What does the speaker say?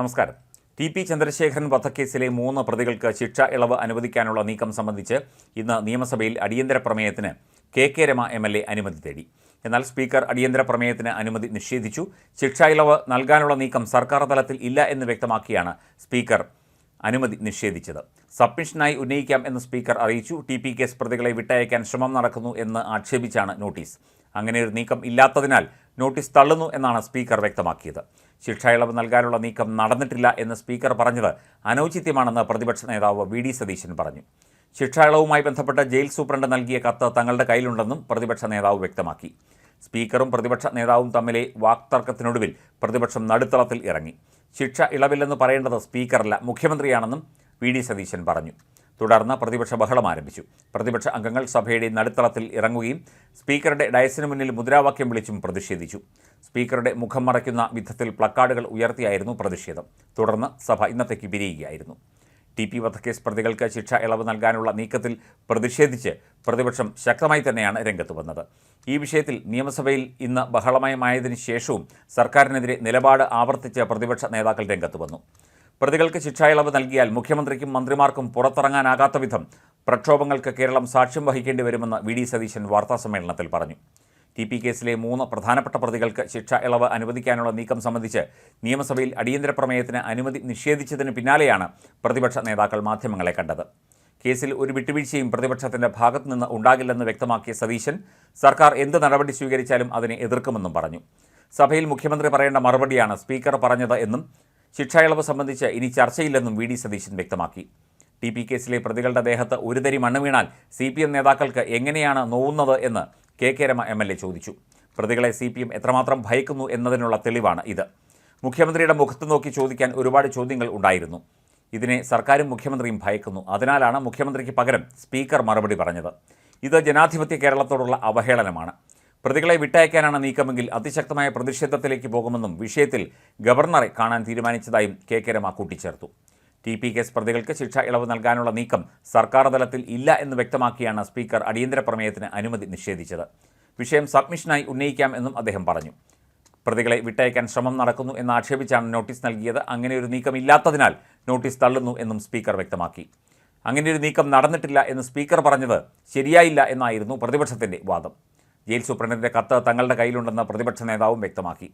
നമസ്കാരം. T P Chandrasekharan വധക്കേസിലെ മൂന്ന് പ്രതികൾക്ക് ശിക്ഷ ഇളവ് അനുവദിക്കാനുള്ള നീക്കം സംബന്ധിച്ച് ഇന്ന് നിയമസഭയിൽ അടിയന്തര പ്രമേയത്തിന് K K Rema M L A അനുമതി തേടി. എന്നാൽ സ്പീക്കർ അടിയന്തര പ്രമേയത്തിന് അനുമതി നിഷേധിച്ചു. ശിക്ഷ ഇളവ് നൽകാനുള്ള നീക്കം സർക്കാർ തലത്തിൽ ഇല്ല എന്ന് വ്യക്തമാക്കിയാണ് സ്പീക്കർ അനുമതി നിഷേധിച്ചത്. സബ്മിഷനായി ഉന്നയിക്കാം എന്ന് സ്പീക്കർ അറിയിച്ചു. ടി പി കേസ് പ്രതികളെ വിട്ടയക്കാൻ ശ്രമം നടക്കുന്നു എന്ന് ആക്ഷേപിച്ചാണ് നോട്ടീസ്. അങ്ങനെ ഒരു നീക്കം ഇല്ലാത്തതിനാൽ നോട്ടീസ് തള്ളുന്നു എന്നാണ് സ്പീക്കർ വ്യക്തമാക്കിയത്. ശിക്ഷാ നൽകാനുള്ള നീക്കം നടന്നിട്ടില്ല എന്ന് സ്പീക്കർ പറഞ്ഞത് അനൗചിത്യമാണെന്ന് പ്രതിപക്ഷ നേതാവ് വി ഡി സതീശൻ പറഞ്ഞു. ശിക്ഷാ ഇളവുമായി ബന്ധപ്പെട്ട് ജയിൽ സൂപ്രണ്ട് നൽകിയ കത്ത് തങ്ങളുടെ കയ്യിലുണ്ടെന്നും പ്രതിപക്ഷ നേതാവ് വ്യക്തമാക്കി. സ്പീക്കറും പ്രതിപക്ഷ നേതാവും തമ്മിലെ വാക്തർക്കത്തിനൊടുവിൽ പ്രതിപക്ഷം നടുത്തളത്തിൽ ഇറങ്ങി. ശിക്ഷ ഇളവില്ലെന്ന് പറയേണ്ടത് സ്പീക്കറല്ല മുഖ്യമന്ത്രിയാണെന്നും വി ഡി സതീശൻ പറഞ്ഞു. തുടർന്ന് പ്രതിപക്ഷ ബഹളം ആരംഭിച്ചു. പ്രതിപക്ഷ അംഗങ്ങൾ സഭയുടെ നടുത്തളത്തിൽ ഇറങ്ങുകയും സ്പീക്കറുടെ ഡയസിന് മുന്നിൽ മുദ്രാവാക്യം വിളിച്ചും പ്രതിഷേധിച്ചു. സ്പീക്കറുടെ മുഖം മറയ്ക്കുന്ന വിധത്തിൽ പ്ലക്കാർഡുകൾ ഉയർത്തിയായിരുന്നു പ്രതിഷേധം. തുടർന്ന് സഭ ഇന്നത്തേക്ക് പിരിയുകയായിരുന്നു ടി പി വധക്കേസ് പ്രതികൾക്ക് ശിക്ഷ ഇളവ് നൽകാനുള്ള നീക്കത്തിൽ പ്രതിഷേധിച്ച് പ്രതിപക്ഷം ശക്തമായി തന്നെയാണ് രംഗത്ത് വന്നത്. ഈ വിഷയത്തിൽ നിയമസഭയിൽ ഇന്ന് ബഹളമയമായതിനു ശേഷവും സർക്കാരിനെതിരെ നിലപാട് ആവർത്തിച്ച് പ്രതിപക്ഷ നേതാക്കൾ രംഗത്ത് വന്നു. പ്രതികൾക്ക് ശിക്ഷാ ഇളവ് നൽകിയാൽ മുഖ്യമന്ത്രിക്കും മന്ത്രിമാർക്കും പുറത്തിറങ്ങാനാകാത്ത വിധം പ്രക്ഷോഭങ്ങൾക്ക് കേരളം സാക്ഷ്യം വഹിക്കേണ്ടി വരുമെന്ന് വി ഡി സതീശൻ വാർത്താസമ്മേളനത്തിൽ പറഞ്ഞു. ടി പി കേസിലെ മൂന്ന് പ്രധാനപ്പെട്ട പ്രതികൾക്ക് ശിക്ഷ ഇളവ് അനുവദിക്കാനുള്ള നീക്കം സംബന്ധിച്ച് നിയമസഭയിൽ അടിയന്തര പ്രമേയത്തിന് അനുമതി നിഷേധിച്ചതിന് പിന്നാലെയാണ് പ്രതിപക്ഷ നേതാക്കൾ മാധ്യമങ്ങളെ കണ്ടത്. കേസിൽ ഒരു വിട്ടുവീഴ്ചയും പ്രതിപക്ഷത്തിന്റെ ഭാഗത്തുനിന്ന് ഉണ്ടാകില്ലെന്ന് വ്യക്തമാക്കിയ സതീശൻ സർക്കാർ എന്ത് നടപടി സ്വീകരിച്ചാലും അതിനെ എതിർക്കുമെന്നും പറഞ്ഞു. സഭയിൽ മുഖ്യമന്ത്രി പറയേണ്ട മറുപടിയാണ് സ്പീക്കർ പറഞ്ഞത് എന്നും ശിക്ഷാ ഇളവ് സംബന്ധിച്ച് ഇനി ചർച്ചയില്ലെന്നും വി ഡി സതീശൻ വ്യക്തമാക്കി. ടി പി കേസിലെ പ്രതികളുടെ ദേഹത്ത് ഒരു തരി മണ്ണ് വീണാൽ സി പി എം നേതാക്കൾക്ക് എങ്ങനെയാണ് നോവുന്നത് എന്ന് K K Rema M L A ചോദിച്ചു. പ്രതികളെ സി പി എം എത്രമാത്രം ഭയക്കുന്നു എന്നതിനുള്ള തെളിവാണ് ഇത്. മുഖ്യമന്ത്രിയുടെ മുഖത്ത് നോക്കി ചോദിക്കാൻ ഒരുപാട് ചോദ്യങ്ങൾ ഉണ്ടായിരുന്നു. ഇതിനെ സർക്കാരും മുഖ്യമന്ത്രിയും ഭയക്കുന്നു. അതിനാലാണ് മുഖ്യമന്ത്രിക്ക് പകരം സ്പീക്കർ മറുപടി പറഞ്ഞത്. ഇത് ജനാധിപത്യ കേരളത്തോടുള്ള അവഹേളനമാണ്. പ്രതികളെ വിട്ടയക്കാനാണ് നീക്കമെങ്കിൽ അതിശക്തമായ പ്രതിഷേധത്തിലേക്ക് പോകുമെന്നും വിഷയത്തിൽ ഗവർണറെ കാണാൻ തീരുമാനിച്ചതായും കെ കെ രമ കൂട്ടിച്ചേർത്തു. ടി പി കേസ് പ്രതികൾക്ക് ശിക്ഷ ഇളവ് നൽകാനുള്ള നീക്കം സർക്കാർ തലത്തിൽ ഇല്ല എന്ന് വ്യക്തമാക്കിയാണ് സ്പീക്കർ അടിയന്തര പ്രമേയത്തിന് അനുമതി നിഷേധിച്ചത്. വിഷയം സബ്മിഷനായി ഉന്നയിക്കാം എന്നും അദ്ദേഹം പറഞ്ഞു. പ്രതികളെ വിട്ടയക്കാൻ ശ്രമം നടക്കുന്നു എന്ന് ആക്ഷേപിച്ചാണ് നോട്ടീസ് നൽകിയത്. അങ്ങനെ ഒരു നീക്കം ഇല്ലാത്തതിനാൽ നോട്ടീസ് തള്ളുന്നു എന്നും സ്പീക്കർ വ്യക്തമാക്കി. അങ്ങനെ ഒരു നീക്കം നടന്നിട്ടില്ല എന്ന് സ്പീക്കർ പറഞ്ഞത് ശരിയായില്ല എന്നായിരുന്നു പ്രതിപക്ഷത്തിന്റെ വാദം. ജയിൽ സൂപ്രണ്ടിന്റെ കത്ത് തങ്ങളുടെ കയ്യിലുണ്ടെന്ന് പ്രതിപക്ഷ നേതാവും വ്യക്തമാക്കി